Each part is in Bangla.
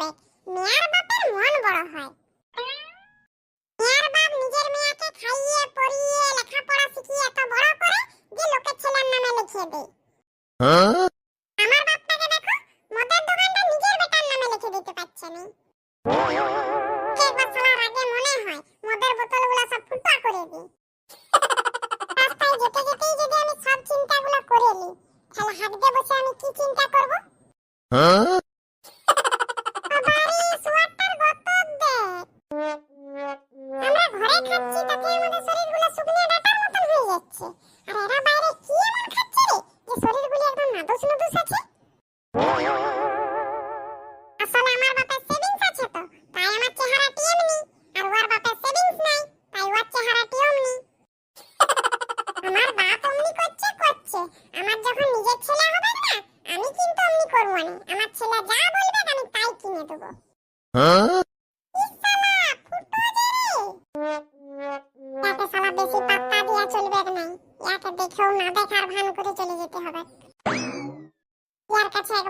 হবে। মেয়ার বাপের মন বড় হয়। মেয়ার বাপ নিজের মেয়াকে খাইয়ে পরিয়ে লেখাপড়া শিখিয়ে এত বড় করে যে লোকের ছেলের নামে লিখিয়ে দেয়। হ্যাঁ? আমার বাপটাকে দেখো মদের দোকানটা নিজের বেটার নামে লিখে দিতে পারছে আমি একবার চলার আগে মনে হয় মদের বোতলগুলো সব ফুটা করে দিই। রাস্তায় যেতে যেতেই যদি আমি সব চিন্তাগুলো করে নিই তাহলে হাঁটতে বসে আমি কি চিন্তা করব? হ্যাঁ? আমাদের শরীরগুলো শুকনো শরীরগুলো একদম নাদুস নাদুস আছে। দেখেও না দেখার ভান করে চলে যেতে হবে। ইয়ার কাছে একবার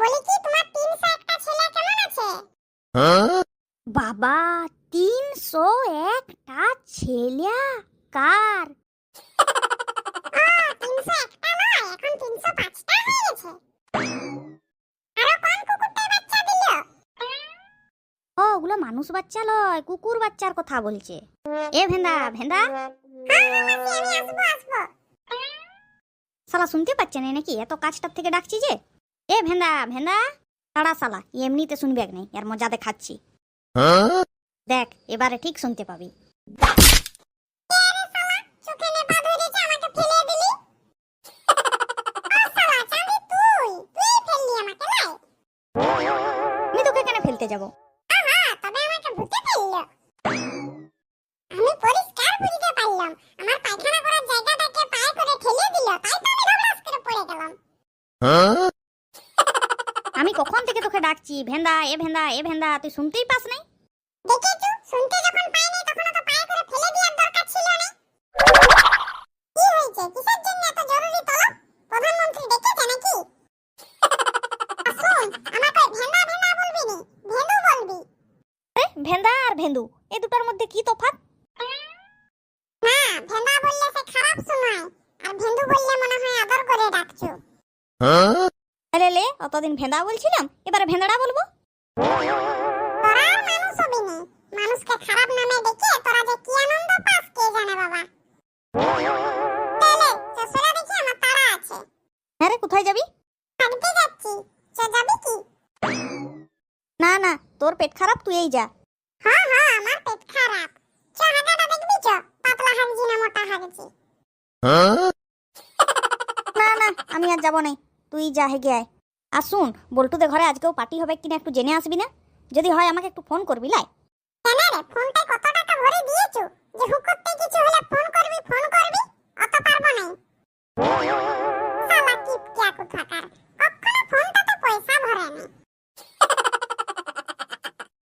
বলি কি তোমার তিনশো একটা ছেলে কেমন আছে? বাবা তিনশো একটা ছেলে? কার? হয়ে ওগুলো মানুষ বাচ্চা লয় কুকুর বাচ্চার কথা বলছে। এ ভেন্দা ভেন্দা। হ্যাঁ হ্যাঁ শালা শুনতে পাচ্ছে না নাকি? এত কাজটার থেকে ডাকছি যে। এ ভেন্দা ভেন্দা তাড়া সালা এমনিতে শুনবে এক নেই এর মজা দেখাচ্ছি। দেখ এবারে ঠিক শুনতে পাবি। আমি তোকে কেন ফেলতে যাব? আহা ডাকছি ভেন্দা এ ভেন্দা এ ভেন্দা তুই শুনতেই পাস নাই? দেখেছ? শুনতে যখন পাইনি তখন তো পায়ে করে ফেলে দেওয়ার দরকার ছিল না। কি হয়েছে? কিসের জন্য এত জরুরি তলব? প্রধানমন্ত্রী ডেকেছে নাকি? শুন আমাকে ভেন্দা ভেন্দা বলবি নি? ভেন্দু বলবি। এ, ভেন্দা আর ভেন্দু এই দুটার মধ্যে কি তফাৎ? না ভেন্দা বললে সে খারাপ শোনায় আর ভেন্দু বললে মনে হয় আদর করে ডাকছো। লে অতদিন ভেন্দা বলছিলাম এবারে ভেন্দাটা বলব? তোরা মানুষ হবি নি মানুষকে খারাপ নামে ডেকে তোরা যে কি আনন্দ পাস কে জানে বাবা? দেখি আমার তারা আছে। হ্যাঁ কোথায় যাবি? হাঁটতে যাচ্ছি। চ যাবি কি? না না তোর পেট খারাপ তুই এই যা। হ্যাঁ হ্যাঁ আমার পেট খারাপ। চ হাঁটাটা দেখবি চ পাতলা হাগজি না মোটা না না আমি আর যাব নাই। তুই যা হেগে আয়। আর শুন, বল্টুদের ঘরে আজকেও পার্টি হবে কিনা একটু জেনে আসবি না? যদি হয় আমাকে একটু ফোন করবি, লাই। কেন রে? ফোনটায় কত টাকা ভরে দিয়েছ? যে হুকুতে কিছু হলে ফোন করবি ফোন করবি?